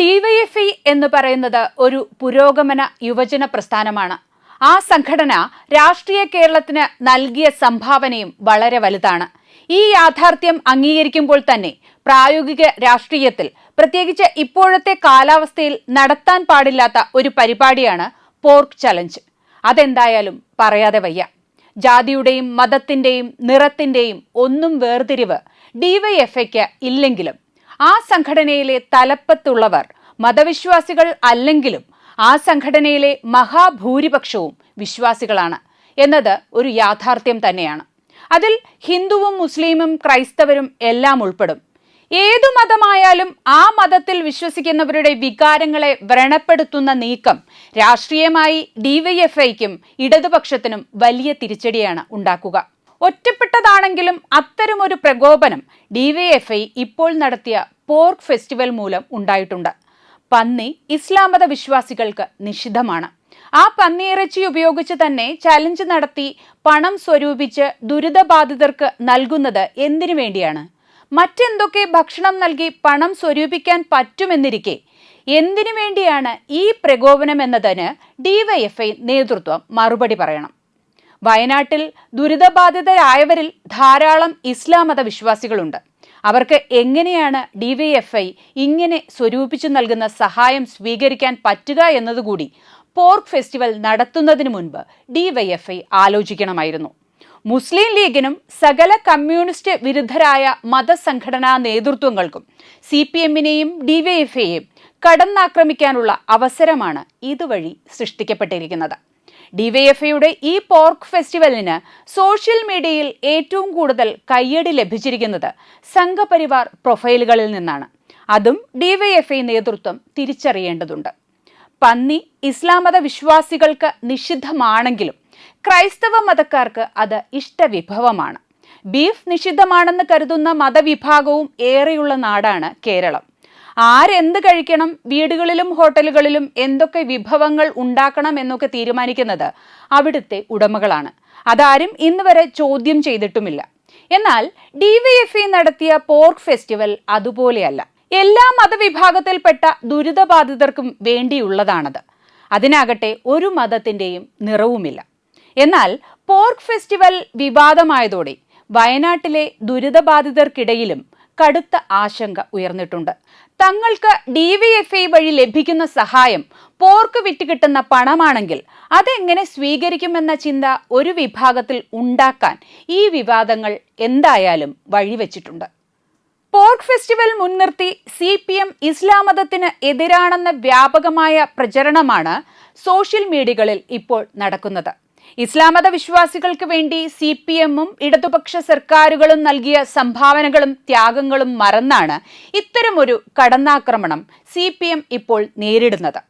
DYFI എന്ന് പറയുന്നത് ഒരു പുരോഗമന യുവജന പ്രസ്ഥാനമാണ്. ആ സംഘടന രാഷ്ട്രീയ കേരളത്തിന് നൽകിയ സംഭാവനയും വളരെ വലുതാണ്. ഈ യാഥാർത്ഥ്യം അംഗീകരിക്കുമ്പോൾ തന്നെ പ്രായോഗിക രാഷ്ട്രീയത്തിൽ പ്രത്യേകിച്ച് ഇപ്പോഴത്തെ കാലാവസ്ഥയിൽ നടത്താൻ പാടില്ലാത്ത ഒരു പരിപാടിയാണ് പോർക്ക് ചലഞ്ച്. അതെന്തായാലും പറയാതെ വയ്യ. ജാതിയുടെയും മതത്തിന്റെയും നിറത്തിന്റെയും ഒന്നും വേർതിരിവ് ഡിവൈഎഫ്ഐക്ക് ഇല്ലെങ്കിലും ആ സംഘടനയിലെ തലപ്പത്തുള്ളവർ മതവിശ്വാസികൾ അല്ലെങ്കിലും ആ സംഘടനയിലെ മഹാഭൂരിപക്ഷവും വിശ്വാസികളാണ് എന്നത് ഒരു യാഥാർത്ഥ്യം തന്നെയാണ്. അതിൽ ഹിന്ദുവും മുസ്ലിമും ക്രൈസ്തവരും എല്ലാം ഉൾപ്പെടും. ഏതു മതമായാലും ആ മതത്തിൽ വിശ്വസിക്കുന്നവരുടെ വികാരങ്ങളെ വ്രണപ്പെടുത്തുന്ന നീക്കം രാഷ്ട്രീയമായി ഡിവൈഎഫ്ഐക്കും ഇടതുപക്ഷത്തിനും വലിയ തിരിച്ചടിയാണ് ഉണ്ടാക്കുക. ഒറ്റപ്പെട്ടതാണെങ്കിലും അത്തരമൊരു പ്രകോപനം ഡിവൈഎഫ്ഐ ഇപ്പോൾ നടത്തിയ പോർക്ക് ഫെസ്റ്റിവൽ മൂലം ഉണ്ടായിട്ടുണ്ട്. പന്നി ഇസ്ലാം മത വിശ്വാസികൾക്ക് നിഷിദ്ധമാണ്. ആ പന്നിയിറച്ചി ഉപയോഗിച്ച് തന്നെ ചലഞ്ച് നടത്തി പണം സ്വരൂപിച്ച് ദുരിതബാധിതർക്ക് നൽകുന്നത് എന്തിനു വേണ്ടിയാണ്? മറ്റെന്തൊക്കെ ഭക്ഷണം നൽകി പണം സ്വരൂപിക്കാൻ പറ്റുമെന്നിരിക്കെ എന്തിനു വേണ്ടിയാണ് ഈ പ്രകോപനം എന്നതിന് ഡിവൈഎഫ്ഐ നേതൃത്വം മറുപടി പറയണം. വയനാട്ടിൽ ദുരിതബാധിതരായവരിൽ ധാരാളം ഇസ്ലാം മത വിശ്വാസികളുണ്ട്. അവർക്ക് എങ്ങനെയാണ് ഡിവൈഎഫ്ഐ ഇങ്ങനെ സ്വരൂപിച്ചു നൽകുന്ന സഹായം സ്വീകരിക്കാൻ പറ്റുക എന്നതുകൂടി പോർക്ക് ഫെസ്റ്റിവൽ നടത്തുന്നതിന് മുൻപ് ഡിവൈഎഫ്ഐ ആലോചിക്കണമായിരുന്നു. മുസ്ലിം ലീഗിനും സകല കമ്മ്യൂണിസ്റ്റ് വിരുദ്ധരായ മതസംഘടനാ നേതൃത്വങ്ങൾക്കും സി പി എമ്മിനെയും ഡിവൈഎഫ്ഐയെയും കടന്നാക്രമിക്കാനുള്ള അവസരമാണ് ഇതുവഴി സൃഷ്ടിക്കപ്പെട്ടിരിക്കുന്നത്. ഡിവൈഎഫ്ഐയുടെ ഈ പോർക്ക് ഫെസ്റ്റിവലിന് സോഷ്യൽ മീഡിയയിൽ ഏറ്റവും കൂടുതൽ കയ്യടി ലഭിച്ചിരിക്കുന്നത് സംഘപരിവാർ പ്രൊഫൈലുകളിൽ നിന്നാണ്. അതും ഡിവൈഎഫ്ഐ നേതൃത്വം തിരിച്ചറിയേണ്ടതുണ്ട്. പന്നി ഇസ്ലാം മത വിശ്വാസികൾക്ക് നിഷിദ്ധമാണെങ്കിലും ക്രൈസ്തവ മതക്കാർക്ക് അത് ഇഷ്ടവിഭവമാണ്. ബീഫ് നിഷിദ്ധമാണെന്ന് കരുതുന്ന മതവിഭാഗവും ഏറെയുള്ള നാടാണ് കേരളം. ആരെന്ത് കഴിക്കണം? വീടുകളിലും ഹോട്ടലുകളിലും എന്തൊക്കെ വിഭവങ്ങൾ ഉണ്ടാക്കണം എന്നൊക്കെ തീരുമാനിക്കുന്നത് അവിടുത്തെ ഉടമകളാണ്. അതാരും ഇന്ന് വരെ ചോദ്യം ചെയ്തിട്ടുമില്ല. എന്നാൽ ഡിവൈഎഫ്ഇ നടത്തിയ പോർക്ക് ഫെസ്റ്റിവൽ അതുപോലെയല്ല. എല്ലാ മതവിഭാഗത്തിൽപ്പെട്ട ദുരിതബാധിതർക്കും വേണ്ടിയുള്ളതാണത്. അതിനാകട്ടെ ഒരു മതത്തിന്റെയും നിറവുമില്ല. എന്നാൽ പോർക്ക് ഫെസ്റ്റിവൽ വിവാദമായതോടെ വയനാട്ടിലെ ദുരിതബാധിതർക്കിടയിലും കടുത്ത ആശങ്ക ഉയർന്നിട്ടുണ്ട്. തങ്ങൾക്ക് ഡി വി എഫ് ഐ വഴി ലഭിക്കുന്ന സഹായം പോർക്ക് വിറ്റ് കിട്ടുന്ന പണമാണെങ്കിൽ അതെങ്ങനെ സ്വീകരിക്കുമെന്ന ചിന്ത ഒരു വിഭാഗത്തിൽ ഉണ്ടാക്കാൻ ഈ വിവാദങ്ങൾ എന്തായാലും വഴിവെച്ചിട്ടുണ്ട്. പോർക്ക് ഫെസ്റ്റിവൽ മുൻനിർത്തി സി പി എം ഇസ്ലാം മതത്തിന് എതിരാണെന്ന വ്യാപകമായ പ്രചരണമാണ് സോഷ്യൽ മീഡിയകളിൽ ഇപ്പോൾ നടക്കുന്നത്. ഇസ്ലാം മത വിശ്വാസികൾക്ക് വേണ്ടി സി പി എമ്മും ഇടതുപക്ഷ സർക്കാരുകളും നൽകിയ സംഭാവനകളും ത്യാഗങ്ങളും മറന്നാണ് ഇത്തരമൊരു കടന്നാക്രമണം സി പി എം ഇപ്പോൾ നേരിടുന്നത്.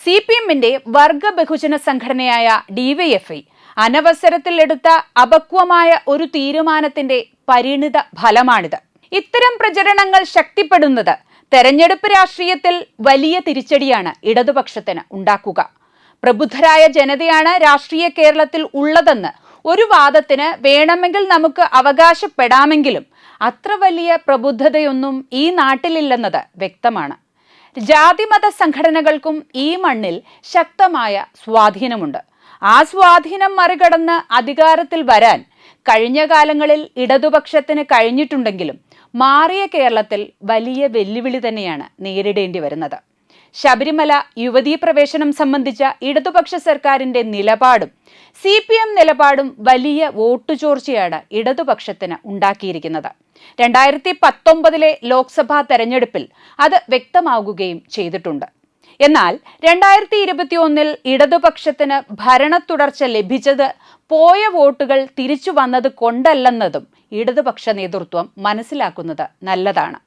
സി പി എമ്മിന്റെ വർഗ ബഹുജന സംഘടനയായ ഡിവൈഎഫ്ഐ അനവസരത്തിൽ എടുത്ത അപക്വമായ ഒരു തീരുമാനത്തിന്റെ പരിണിത ഫലമാണിത്. ഇത്തരം പ്രചരണങ്ങൾ ശക്തിപ്പെടുന്നത് തെരഞ്ഞെടുപ്പ് രാഷ്ട്രീയത്തിൽ വലിയ തിരിച്ചടിയാണ് ഇടതുപക്ഷത്തിന് ഉണ്ടാക്കുക. പ്രബുദ്ധരായ ജനതയാണ് രാഷ്ട്രീയ കേരളത്തിൽ ഉള്ളതെന്ന് ഒരു വാദത്തിന് വേണമെങ്കിൽ നമുക്ക് അവകാശപ്പെടാമെങ്കിലും അത്ര വലിയ പ്രബുദ്ധതയൊന്നും ഈ നാട്ടിലില്ലെന്നത് വ്യക്തമാണ്. ജാതിമത സംഘടനകൾക്കും ഈ മണ്ണിൽ ശക്തമായ സ്വാധീനമുണ്ട്. ആ സ്വാധീനം മറികടന്ന് അധികാരത്തിൽ വരാൻ കഴിഞ്ഞ കാലങ്ങളിൽ ഇടതുപക്ഷത്തിന് കഴിഞ്ഞിട്ടുണ്ടെങ്കിലും മാറിയ കേരളത്തിൽ വലിയ വെല്ലുവിളി തന്നെയാണ് നേരിടേണ്ടി വരുന്നത്. ശബരിമല യുവതീ പ്രവേശനം സംബന്ധിച്ച ഇടതുപക്ഷ സർക്കാരിന്റെ നിലപാടും സി പി എം നിലപാടും വലിയ വോട്ടു ചോർച്ചയാണ് ഇടതുപക്ഷത്തിന് ഉണ്ടാക്കിയിരിക്കുന്നത്. രണ്ടായിരത്തി പത്തൊമ്പതിലെ ലോക്സഭാ തെരഞ്ഞെടുപ്പിൽ അത് വ്യക്തമാകുകയും ചെയ്തിട്ടുണ്ട്. എന്നാൽ രണ്ടായിരത്തി ഇരുപത്തിയൊന്നിൽ ഇടതുപക്ഷത്തിന് ഭരണ തുടർച്ച ലഭിച്ചത് പോയ വോട്ടുകൾ തിരിച്ചു വന്നത് കൊണ്ടല്ലെന്നതും ഇടതുപക്ഷ നേതൃത്വം മനസ്സിലാക്കുന്നത് നല്ലതാണ്.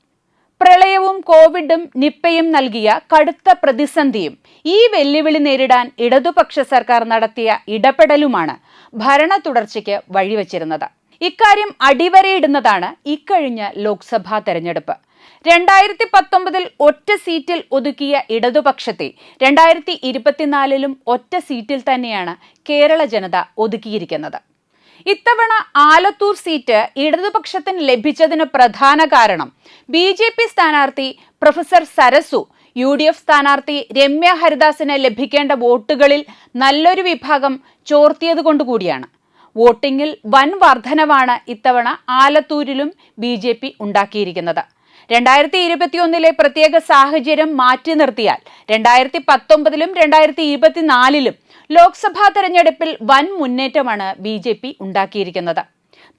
പ്രളയവും കോവിഡും നിപ്പയും നൽകിയ കടുത്ത പ്രതിസന്ധിയും ഈ വെല്ലുവിളി നേരിടാൻ ഇടതുപക്ഷ സർക്കാർ നടത്തിയ ഇടപെടലുമാണ് ഭരണ തുടർച്ചയ്ക്ക് വഴിവെച്ചിരുന്നത്. ഇക്കാര്യം അടിവരയിടുന്നതാണ് ഇക്കഴിഞ്ഞ ലോക്സഭാ തെരഞ്ഞെടുപ്പ്. രണ്ടായിരത്തി പത്തൊമ്പതിൽ ഒറ്റ സീറ്റിൽ ഒതുക്കിയ ഇടതുപക്ഷത്തെ രണ്ടായിരത്തി ഇരുപത്തിനാലിലും ഒറ്റ സീറ്റിൽ തന്നെയാണ് കേരള ജനത ഒതുക്കിയിരിക്കുന്നത്. ഇത്തവണ ആലത്തൂർ സീറ്റ് ഇടതുപക്ഷത്തിന് ലഭിച്ചതിന് പ്രധാന കാരണം ബി ജെ പി സ്ഥാനാർത്ഥി professor Sarasu U D F സ്ഥാനാർത്ഥി രമ്യ ഹരിദാസിന് ലഭിക്കേണ്ട വോട്ടുകളിൽ നല്ലൊരു വിഭാഗം ചോർത്തിയതുകൊണ്ടുകൂടിയാണ് വോട്ടിംഗിൽ വൻ വർധനവാണ് ഇത്തവണ ആലത്തൂരിലും ബി ജെ പി ഉണ്ടാക്കിയിരിക്കുന്നത്. രണ്ടായിരത്തി ഇരുപത്തിയൊന്നിലെ പ്രത്യേക സാഹചര്യം മാറ്റി നിർത്തിയാൽ രണ്ടായിരത്തി പത്തൊമ്പതിലും രണ്ടായിരത്തി ഇരുപത്തിനാലിലും ലോക്സഭാ തെരഞ്ഞെടുപ്പിൽ വൻ മുന്നേറ്റമാണ് ബി ജെ പി ഉണ്ടാക്കിയിരിക്കുന്നത്.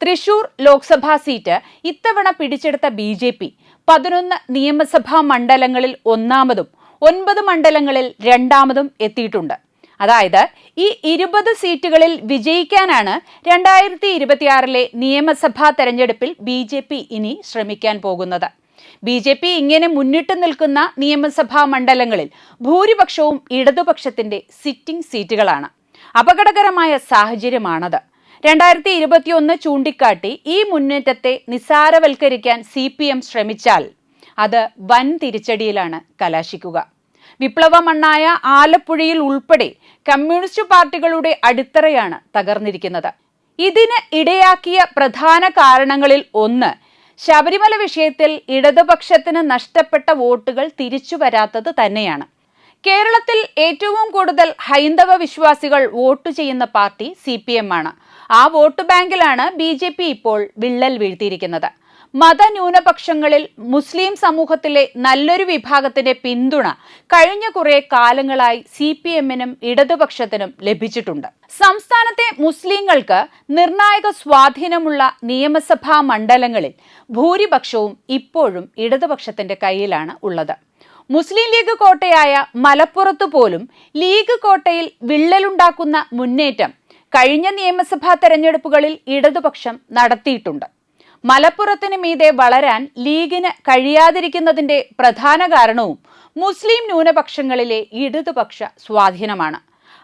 തൃശൂർ ലോക്സഭാ സീറ്റ് ഇത്തവണ പിടിച്ചെടുത്ത ബി ജെ പി പതിനൊന്ന് നിയമസഭാ മണ്ഡലങ്ങളിൽ ഒന്നാമതും ഒൻപത് മണ്ഡലങ്ങളിൽ രണ്ടാമതും എത്തിയിട്ടുണ്ട്. അതായത് ഈ ഇരുപത് സീറ്റുകളിൽ വിജയിക്കാനാണ് രണ്ടായിരത്തി ഇരുപത്തിയാറിലെ നിയമസഭാ തെരഞ്ഞെടുപ്പിൽ ബി ജെ പി ഇനി ശ്രമിക്കാൻ പോകുന്നത്. ബി ജെ പി ഇങ്ങനെ മുന്നിട്ട് നിൽക്കുന്ന നിയമസഭാ മണ്ഡലങ്ങളിൽ ഭൂരിപക്ഷവും ഇടതുപക്ഷത്തിന്റെ സിറ്റിംഗ് സീറ്റുകളാണ്. അപകടകരമായ സാഹചര്യമാണത്. രണ്ടായിരത്തി ഇരുപത്തിയൊന്ന് ചൂണ്ടിക്കാട്ടി ഈ മുന്നേറ്റത്തെ നിസാരവൽക്കരിക്കാൻ സി പി എം ശ്രമിച്ചാൽ അത് വൻ തിരിച്ചടിയിലാണ് കലാശിക്കുക. വിപ്ലവ മണ്ണായ ആലപ്പുഴയിൽ ഉൾപ്പെടെ കമ്മ്യൂണിസ്റ്റ് പാർട്ടികളുടെ അടിത്തറയാണ് തകർന്നിരിക്കുന്നത്. ഇതിന് ഇടയാക്കിയ പ്രധാന കാരണങ്ങളിൽ ഒന്ന് ശബരിമല വിഷയത്തിൽ ഇടതുപക്ഷത്തിന് നഷ്ടപ്പെട്ട വോട്ടുകൾ തിരിച്ചു വരാത്തത് തന്നെയാണ്. കേരളത്തിൽ ഏറ്റവും കൂടുതൽ ഹൈന്ദവ വിശ്വാസികൾ വോട്ട് ചെയ്യുന്ന പാർട്ടി സി പി എം ആണ്. ആ വോട്ട് ബാങ്കിലാണ് ബി ജെ പി ഇപ്പോൾ വിള്ളൽ വീഴ്ത്തിയിരിക്കുന്നത്. മതന്യൂനപക്ഷങ്ങളിൽ മുസ്ലിം സമൂഹത്തിലെ നല്ലൊരു വിഭാഗത്തിന്റെ പിന്തുണ കഴിഞ്ഞ കുറെ കാലങ്ങളായി സി പി എമ്മിനും ഇടതുപക്ഷത്തിനും ലഭിച്ചിട്ടുണ്ട്. സംസ്ഥാനത്തെ മുസ്ലിങ്ങൾക്ക് നിർണായക സ്വാധീനമുള്ള നിയമസഭാ മണ്ഡലങ്ങളിൽ ഭൂരിപക്ഷവും ഇപ്പോഴും ഇടതുപക്ഷത്തിന്റെ കയ്യിലാണ് ഉള്ളത്. മുസ്ലിം ലീഗ് കോട്ടയായ മലപ്പുറത്ത് പോലും ലീഗ് കോട്ടയിൽ വിള്ളലുണ്ടാക്കുന്ന മുന്നേറ്റം കഴിഞ്ഞ നിയമസഭാ തെരഞ്ഞെടുപ്പുകളിൽ ഇടതുപക്ഷം നടത്തിയിട്ടുണ്ട്. മലപ്പുറത്തിന് മീതെ വളരാൻ ലീഗിന് കഴിയാതിരിക്കുന്നതിന്റെ പ്രധാന കാരണവും മുസ്ലിം ന്യൂനപക്ഷങ്ങളിലെ ഇടതുപക്ഷ സ്വാധീനമാണ്.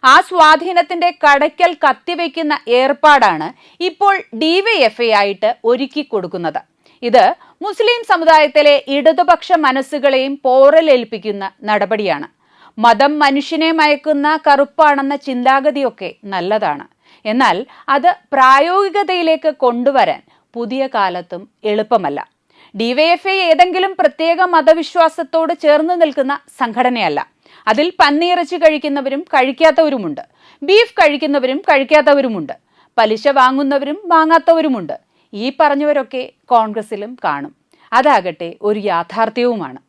ആ സ്വാധീനത്തിന്റെ കടയ്ക്കൽ കത്തിവെക്കുന്ന ഏർപ്പാടാണ് ഇപ്പോൾ ഡിവൈഎഫ്ഐ ആയിട്ട് ഒരുക്കി കൊടുക്കുന്നത്. ഇത് മുസ്ലിം സമുദായത്തിലെ ഇടതുപക്ഷ മനസ്സുകളെയും പോറലേൽപ്പിക്കുന്ന നടപടിയാണ്. മതം മനുഷ്യനെ മയക്കുന്ന കറുപ്പാണെന്ന ചിന്താഗതിയൊക്കെ നല്ലതാണ്. എന്നാൽ അത് പ്രായോഗികതയിലേക്ക് കൊണ്ടുവരാൻ പുതിയ കാലത്തും എളുപ്പമല്ല. ഡിവൈഎഫ്ഐ ഏതെങ്കിലും പ്രത്യേക മതവിശ്വാസത്തോട് ചേർന്ന് നിൽക്കുന്ന സംഘടനയല്ല. അതിൽ പന്നിയിറച്ചി കഴിക്കുന്നവരും കഴിക്കാത്തവരുമുണ്ട്. ബീഫ് കഴിക്കുന്നവരും കഴിക്കാത്തവരുമുണ്ട്. പലിശ വാങ്ങുന്നവരും വാങ്ങാത്തവരുമുണ്ട്. ഈ പറഞ്ഞവരൊക്കെ കോൺഗ്രസിലും കാണും. അതാകട്ടെ ഒരു യാഥാർത്ഥ്യവുമാണ്.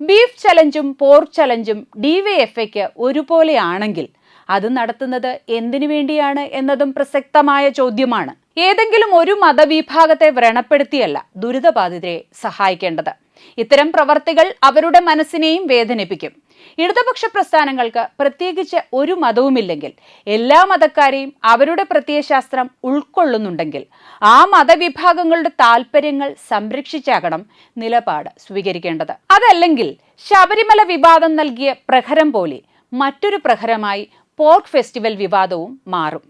ബീഫ് ചലഞ്ചും പോർക്ക് ചലഞ്ചും ഡി വൈ എഫ് ഐക്ക് ഒരുപോലെയാണെങ്കിൽ അത് നടത്തുന്നത് എന്തിനു വേണ്ടിയാണ് എന്നതും പ്രസക്തമായ ചോദ്യമാണ്. ഏതെങ്കിലും ഒരു മതവിഭാഗത്തെ വ്രണപ്പെടുത്തിയല്ല ദുരിതബാധിതരെ സഹായിക്കേണ്ടത്. ഇത്തരം പ്രവർത്തികൾ അവരുടെ മനസ്സിനെയും വേദനിപ്പിക്കും. ഇടതുപക്ഷ പ്രസ്ഥാനങ്ങൾക്ക് പ്രത്യേകിച്ച് ഒരു മതവുമില്ലെങ്കിൽ എല്ലാ മതക്കാരെയും അവരുടെ പ്രത്യയശാസ്ത്രം ഉൾക്കൊള്ളുന്നുണ്ടെങ്കിൽ ആ മതവിഭാഗങ്ങളുടെ താല്പര്യങ്ങൾ സംരക്ഷിച്ചാകണം നിലപാട് സ്വീകരിക്കേണ്ടത്. അതല്ലെങ്കിൽ ശബരിമല വിവാദം നൽകിയ പ്രഹരം പോലെ മറ്റൊരു പ്രഹരമായി പോർക്ക് ഫെസ്റ്റിവൽ വിവാദവും മാറും